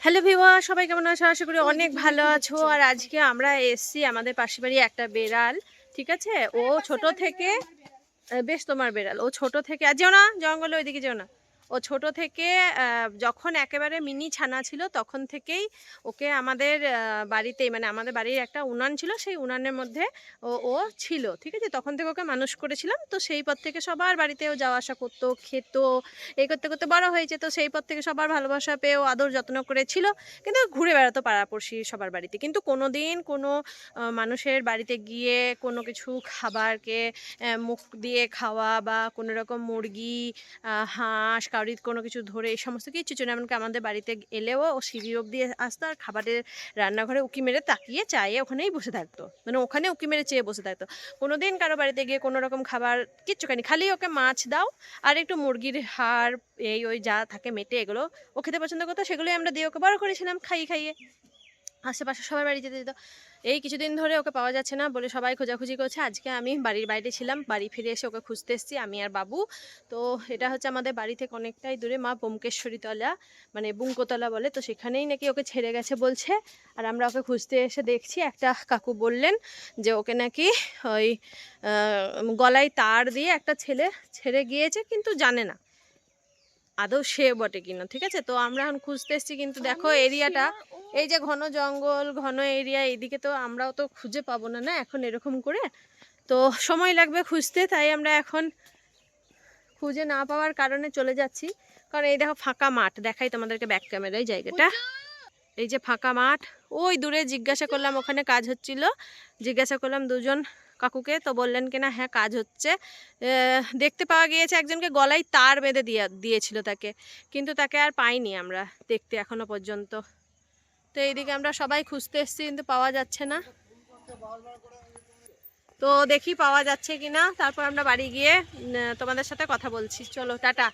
Hello ভিওয়া সবাই কেমন আছো? আশা করি অনেক ভালো আছো। আর আজকে আমরা এসছি আমাদের পাশের বাড়ি একটা বেড়াল ঠিক আছে? ও ছোট থেকে বেশ তোমার বেড়াল। ও ছোট থেকে আর যেও না জঙ্গলে ওইদিকে যেও না। ও ছোট থেকে যখন একেবারে মিনি ছানা ছিল, তখন থেকেই ওকে আমাদের বাড়িতেই মানে আমাদের বাড়ির একটা উনান ছিল, সেই উনানের মধ্যে ও ও ছিল, ঠিক আছে? তখন থেকে ওকে মানুষ করেছিলাম। তো সেই পর থেকে সবার বাড়িতেও যাওয়া আসা করতো, খেত এই করতে করতে বড় হয়েছে তো সেই পর থেকে সবার ভালোবাসা পেয়ে ও আদর যত্ন করেছিল। কিন্তু ঘুরে বেড়াতো পাড়াপড়শি সবার বাড়িতে। কিন্তু কোনো দিন কোনো মানুষের বাড়িতে গিয়ে কোনো কিছু খাবারকে মুখ দিয়ে খাওয়া বা কোনো রকম মুরগি হাঁস কাউরির কোনো কিছু ধরে এই সমস্ত কিছু জন্য। এমনকি আমাদের বাড়িতে এলেও ও সিঁড়ি অব্দি আসতো আর খাবারের রান্নাঘরে উকি মেরে তাকিয়ে চায়ে ওখানেই বসে থাকতো। মানে ওখানে উকি মেরে চেয়ে বসে থাকতো। কোনো দিন কারও বাড়িতে গিয়ে কোনো রকম খাবার কিচ্ছু খানি খালি ওকে মাছ দাও আর একটু মুরগির হাড়, এই ওই যা থাকে মেটে এগুলো ও খেতে পছন্দ করতো, সেগুলোই আমরা দিয়ে ওকে বড় করেছিলাম খাইয়ে খাইয়ে। আশেপাশে সবার বাড়ি যেতে যেত। এই কিছুদিন ধরে ওকে পাওয়া যাচ্ছে না বলে সবাই খোঁজাখুঁজি করছে। আজকে আমি বাড়ির বাইরে ছিলাম বাড়ি ফিরে এসে ওকে খুঁজতে এসেছি আমি আর বাবু। তো এটা হচ্ছে আমাদের বাড়ি থেকে অনেকটাই দূরে মা বোমকেশ্বরী তলা মানে বুঙ্কতলা বলে। তো সেখানেই নাকি ওকে ছেড়ে গেছে বলছে। আর আমরা ওকে খুঁজতে এসে দেখছি একটা কাকু বললেন যে ওকে নাকি ওই গলায় তার দিয়ে একটা ছেলে ছেড়ে গিয়েছে কিন্তু জানে না। আদৌ সে বটে কিনা ঠিক আছে? তো আমরা এখন খুঁজতে এসেছি কিন্তু দেখো এরিয়াটা এই যে ঘন জঙ্গল, ঘন এরিয়া এইদিকে তো আমরাও তো খুঁজে পাবো না না? এখন এরকম করে। তো সময় লাগবে খুঁজতে, তাই আমরা এখন খুঁজে না পাওয়ার কারণে চলে যাচ্ছি। কারণ এই দেখো ফাঁকা মাঠ, দেখাই তোমাদেরকে ব্যাক ক্যামেরায় জায়গাটা। এই যে ফাঁকা মাঠ, ওই দূরে জিজ্ঞাসা করলাম, ওখানে কাজ হচ্ছিল। জিজ্ঞাসা করলাম দুজন কাকুকে, তো বললেন কিনা হ্যাঁ কাজ হচ্ছে। দেখতে পাওয়া গিয়েছে, একজনকে গলায় তার বেঁধে দিয়ে, দিয়েছিল তাকে। কিন্তু তাকে আর পাইনি আমরা, দেখতে এখনও পর্যন্ত। তো এইদিকে আমরা সবাই খুঁজতে এসেছি, কিন্তু পাওয়া যাচ্ছে না। তো দেখি পাওয়া যাচ্ছে কিনা। তারপর আমরা বাড়ি গিয়ে তোমাদের সাথে কথা বলছি। চলো, টাটা।